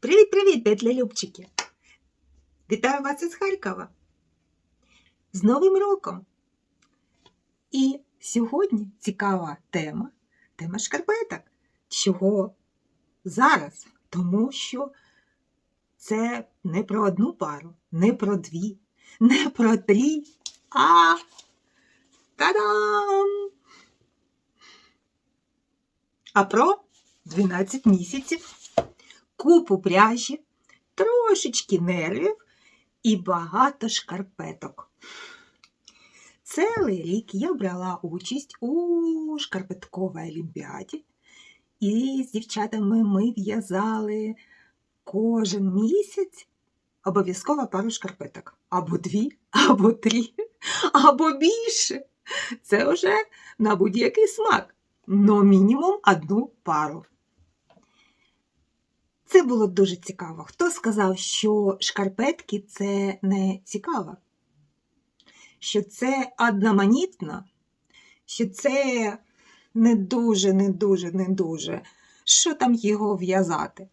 Привіт-привіт, петлялюбчики! Вітаю вас із Харкова з Новим роком! І сьогодні цікава тема тема шкарпеток. Чого зараз? Тому що це не про одну пару, не про дві, не про три, а та-дам! А про 12 місяців купу пряжі, трошечки нервів і багато шкарпеток. Цілий рік я брала участь у шкарпетковій олімпіаді, і з дівчатами ми в'язали кожен місяць обов'язково пару шкарпеток. Або дві, або три, або більше. Це вже на будь-який смак. Но мінімум одну пару. Це було дуже цікаво. Хто сказав, що шкарпетки це не цікаво? Що це одноманітно, що це не дуже, не дуже, не дуже. Що там його в'язати?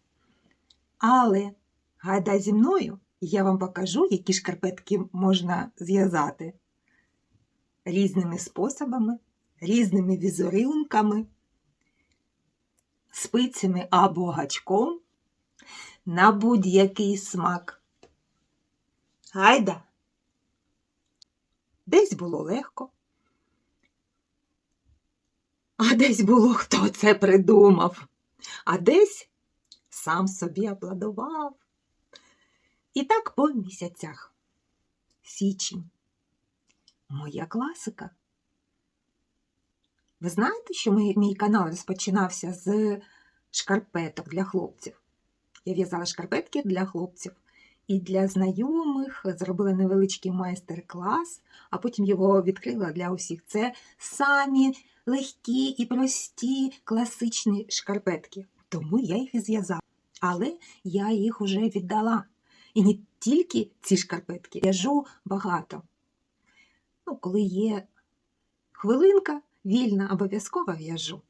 Але гайда зі мною, я вам покажу, які шкарпетки можна зв'язати різними способами, різними візерунками, спицями або гачком на будь-який смак. Гайда! Десь було легко, а десь було хто це придумав, а десь сам собі аплодував. І так по місяцях. Січень. Моя класика. Ви знаєте, що мій, канал розпочинався з шкарпеток для хлопців? Я в'язала шкарпетки для хлопців. І для знайомих зробила невеличкий майстер-клас, а потім його відкрила для усіх. Це самі легкі і прості класичні шкарпетки. Тому я їх і зв'язала. Але я їх уже віддала. І не тільки ці шкарпетки, в'яжу багато. Ну, коли є хвилинка вільна, обов'язково в'яжу.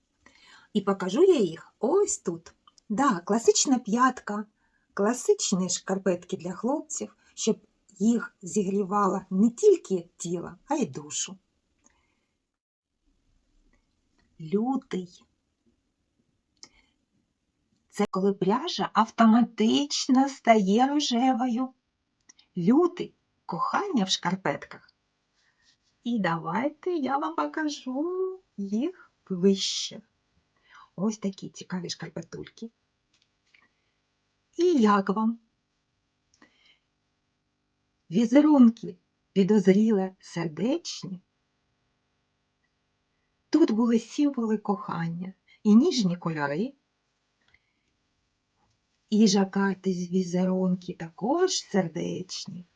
І покажу я їх ось тут. Да, класична п'ятка, класичні шкарпетки для хлопців, щоб їх зігрівало не тільки тіло, а й душу. Лютий. Це коли пряжа автоматично стає рожевою. Лютий кохання в шкарпетках. І давайте я вам покажу їх ближче. Ось такі цікаві шкарпетульки. І як вам? Візерунки підозріле сердечні. Тут були символи кохання і ніжні кольори, і жакарди з візерунки також сердечні.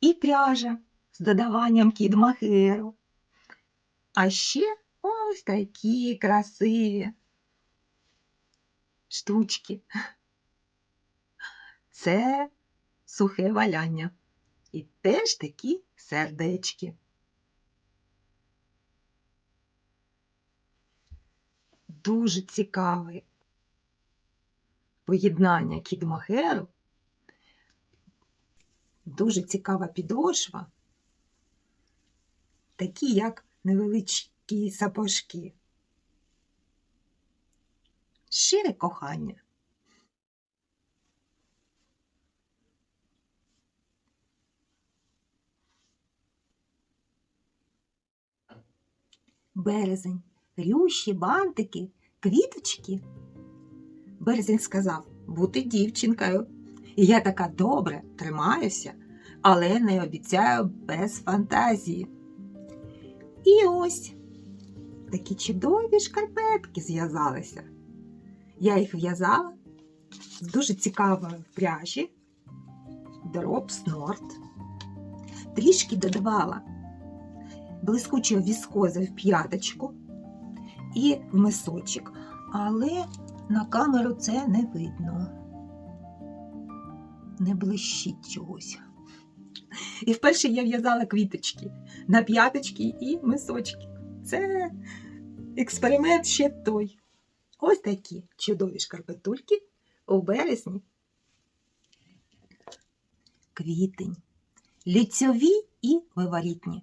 І пряжа з додаванням кідмахеру. А ще ось такі красиві штучки. Це сухе валяння. І теж такі сердечки. Дуже цікаве поєднання кідмахеру. Дуже цікава підошва, такі як невеличкі сапожки. Щире кохання. Березень, рющі, бантики, квіточки. Березень сказав бути дівчинкою. І я така добре тримаюся, але не обіцяю без фантазії. І ось такі чудові шкарпетки зв'язалися. Я їх в'язала з дуже цікавої пряжі Drops Nord. Трішки додавала блискучого віскозу в п'яточку і в мисочок, але на камеру це не видно. Не блищить чогось. І вперше я в'язала квіточки на п'яточки і мисочки. Це експеримент ще той. Ось такі чудові шкарпетульки у березні. Квітень. Ліцьові і виворітні.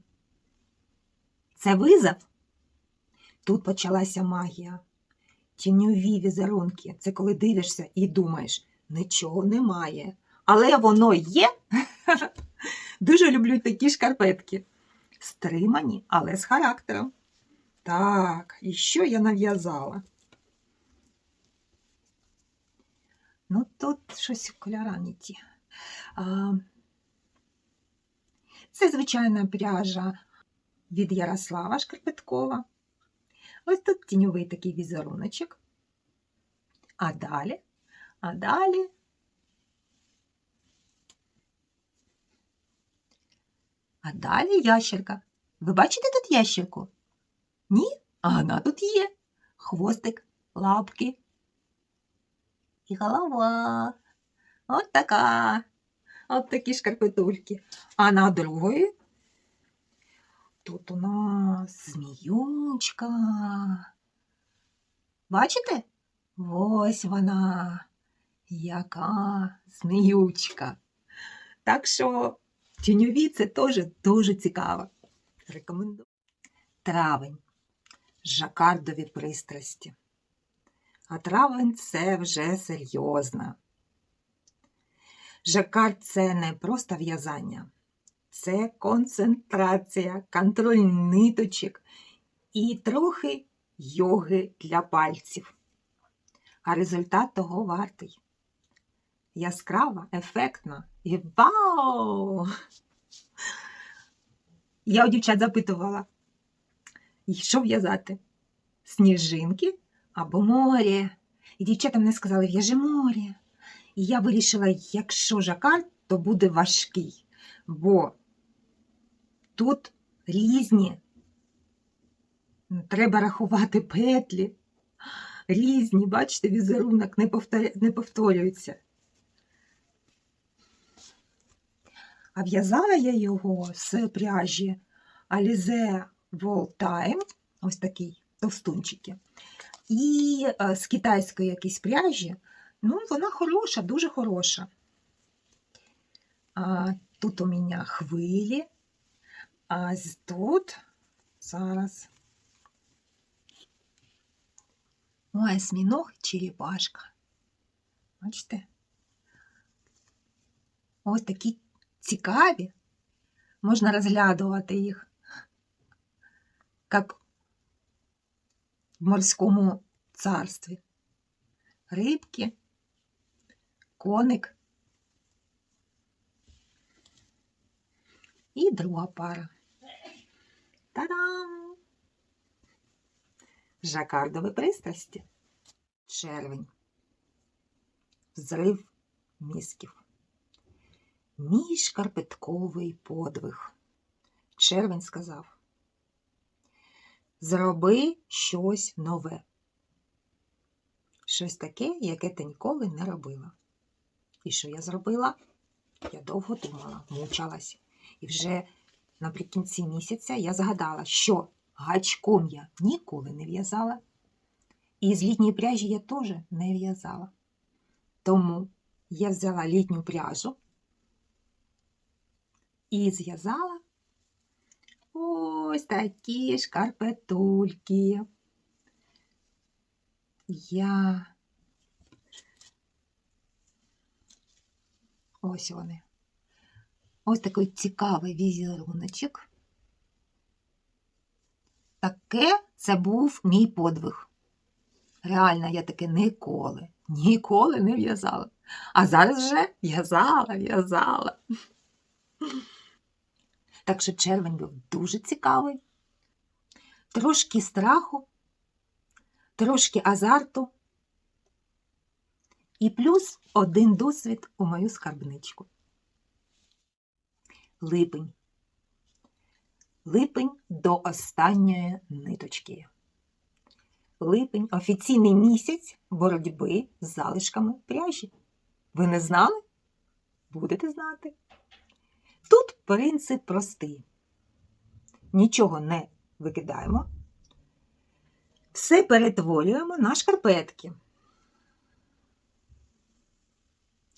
Це визов. Тут почалася магія. Тіньові візерунки. Це коли дивишся і думаєш, нічого немає. Але воно є. Дуже люблю такі шкарпетки. Стримані, але з характером. Так, і що я нав'язала? Ну, тут щось кольора не ті. А, це звичайна пряжа від Ярослава Шкарпеткова. Ось тут тіньовий такий візеруночок. А далі, а далі. А далі ящерка. Ви бачите тут ящерку? Ні? А вона тут є. Хвостик, лапки. І голова. От така. От такі шкарпетульки. А на другої тут у нас зміючка. Бачите? Ось вона, яка зміючка. Так що тіньові це теж дуже цікаво. Рекомендую. Травень. Жакардові пристрасті. А травень це вже серйозно. Жакард це не просто в'язання, це концентрація, контроль ниточок і трохи йоги для пальців. А результат того вартий. Яскрава, ефектна і вау! Я у дівчат запитувала, що в'язати? Сніжинки або море. І дівчата мені сказали, в'яжи море. І я вирішила, якщо жакард, то буде важкий, бо тут різні. Треба рахувати петлі. Різні, бачите, візерунок не повторюється. А в'язала я його з пряжі Alize Time, ось такий товстунчики. І е, з китайської якісь пряжі, ну, вона хороша, дуже хороша. А, тут у мене хвилі, а тут зараз. Ой, осьміног черепашка. Бачите? Ось такі цікаві. Можна розглядувати їх, як в морському царстві. Рибки, коник і друга пара. Та-дам! Жакардові пристрасті. Червень. Взрив мізків. Мій шкарпетковий подвиг. Червень сказав. Зроби щось нове. Щось таке, яке ти ніколи не робила. І що я зробила? Я довго думала, мучилась. І вже наприкінці місяця я згадала, що гачком я ніколи не в'язала. І з літньої пряжі я теж не в'язала. Тому я взяла літню пряжу і зв'язала ось такі шкарпетульки. Я ось вони. Ось такий цікавий візеруночок. Таке це був мій подвиг. Реально, я таке ніколи, ніколи не в'язала. А зараз вже в'язала, в'язала. Так що червень був дуже цікавий. Трошки страху, трошки азарту. І плюс один досвід у мою скарбничку. Липень. Липень до останньої ниточки. Липень офіційний місяць боротьби з залишками пряжі. Ви не знали? Будете знати. Тут принцип простий. Нічого не викидаємо. все перетворюємо на шкарпетки.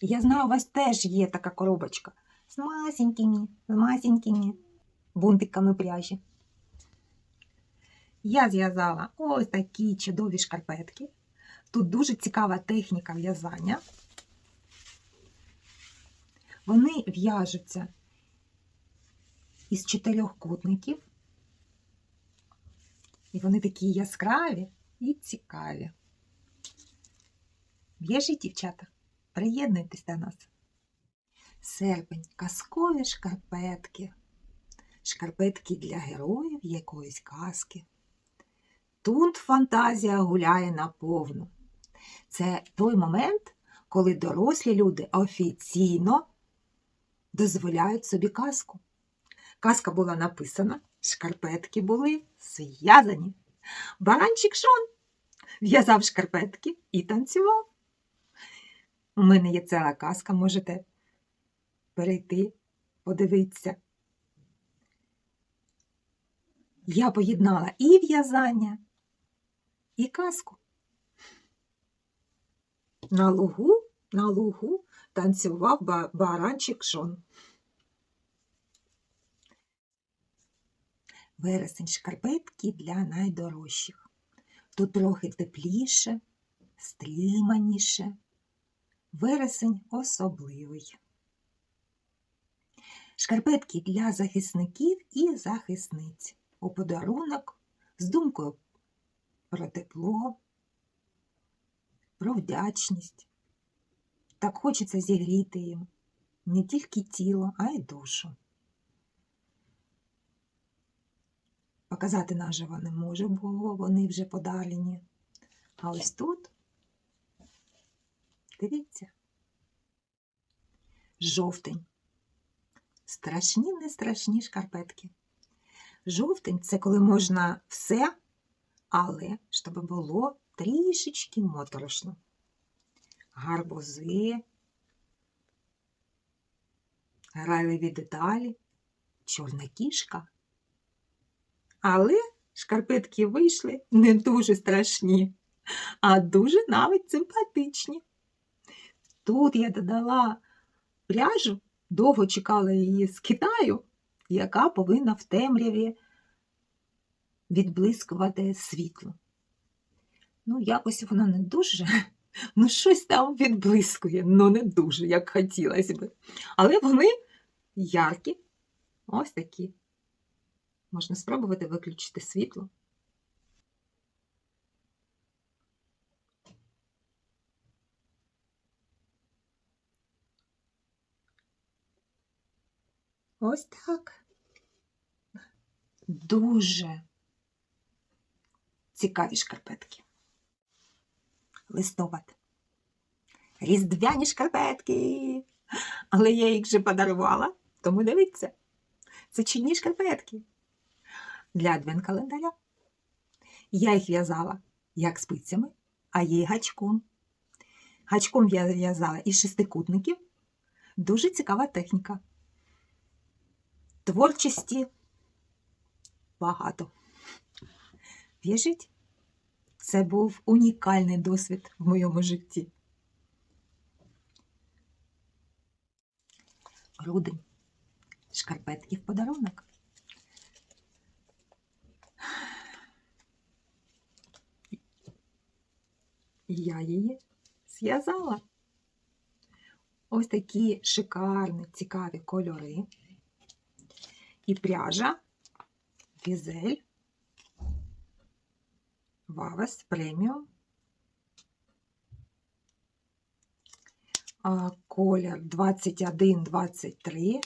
Я знаю, у вас теж є така коробочка з масенькими, з масенькими бунтиками пряжі. Я зв'язала ось такі чудові шкарпетки. Тут дуже цікава техніка в'язання. Вони в'яжуться із чотирьох кутників. І вони такі яскраві і цікаві. В'яжіть, дівчата, приєднуйтесь до нас. Серпень, казкові шкарпетки. Шкарпетки для героїв якоїсь казки. Тут фантазія гуляє наповну. Це той момент, коли дорослі люди офіційно дозволяють собі казку. Казка була написана, шкарпетки були зв'язані. Баранчик Шон в'язав шкарпетки і танцював. У мене є ціла казка, можете перейти, подивитися. Я поєднала і в'язання, і казку. На лугу, на лугу танцював баранчик Шон. Вересень шкарпетки для найдорожчих. Тут трохи тепліше, стриманіше. Вересень особливий. Шкарпетки для захисників і захисниць. У подарунок з думкою про тепло, про вдячність. Так хочеться зігріти їм не тільки тіло, а й душу. Показати наживо не можу, бо вони вже подалені. А ось тут, дивіться, жовтень. Страшні, не страшні шкарпетки. Жовтень це коли можна все, але щоб було трішечки моторошно. Гарбузи, грайливі деталі, чорна кішка. Але шкарпетки вийшли не дуже страшні, а дуже навіть симпатичні. Тут я додала пряжу, довго чекала її з Китаю, яка повинна в темряві відблискувати світло. Ну, якось вона не дуже, ну щось там відблискує, ну не дуже, як хотілося би. Але вони яркі, ось такі. Можна спробувати виключити світло. Ось так. Дуже цікаві шкарпетки. Листопад. Різдвяні шкарпетки. Але я їх вже подарувала, тому дивіться. Це чинні шкарпетки для адвент-календаря. Я їх в'язала як спицями, а є гачком. Гачком я в'язала із шестикутників. Дуже цікава техніка. Творчості багато. В'яжіть? Це був унікальний досвід в моєму житті. Грудень. В подарунок. Я її зв'язала. Ось такі шикарні, цікаві кольори. І пряжа Візель Вавес преміум. Колір 21-23.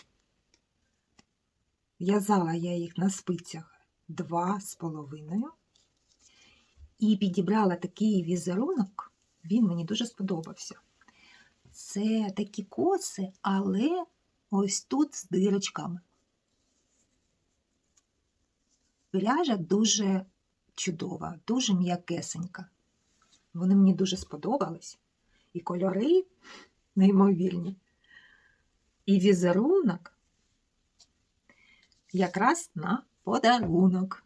В'язала я їх на спицях 2,5. І підібрала такий візерунок, він мені дуже сподобався. Це такі коси, але ось тут з дирочками. Пряжа дуже чудова, дуже м'якесенька. Вони мені дуже сподобались. І кольори неймовірні. І візерунок якраз на подарунок.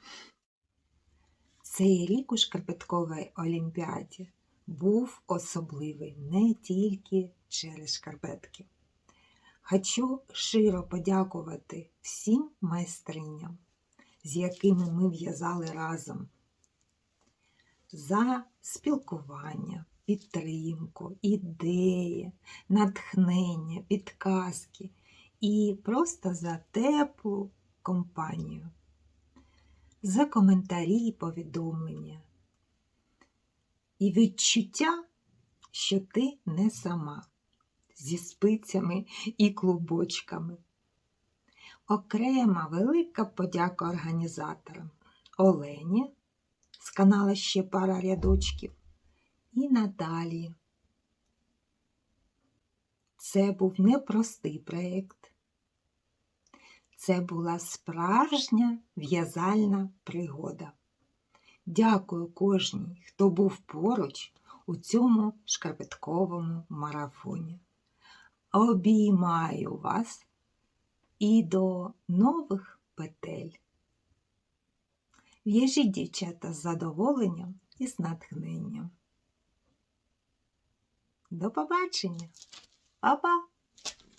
Цей рік у шкарпетковій олімпіаді був особливий не тільки через шкарпетки. Хочу щиро подякувати всім майстриням, з якими ми в'язали разом, за спілкування, підтримку, ідеї, натхнення, підказки і просто за теплу компанію, за коментарі і повідомлення і відчуття, що ти не сама зі спицями і клубочками. Окрема велика подяка організаторам Олені з канала ще пара рядочків і Наталії. Це був непростий проєкт. Це була справжня в'язальна пригода. Дякую кожній, хто був поруч у цьому шкарпетковому марафоні. Обіймаю вас і до нових петель. В'яжіть, дівчата, з задоволенням і з натхненням. До побачення! Па-па!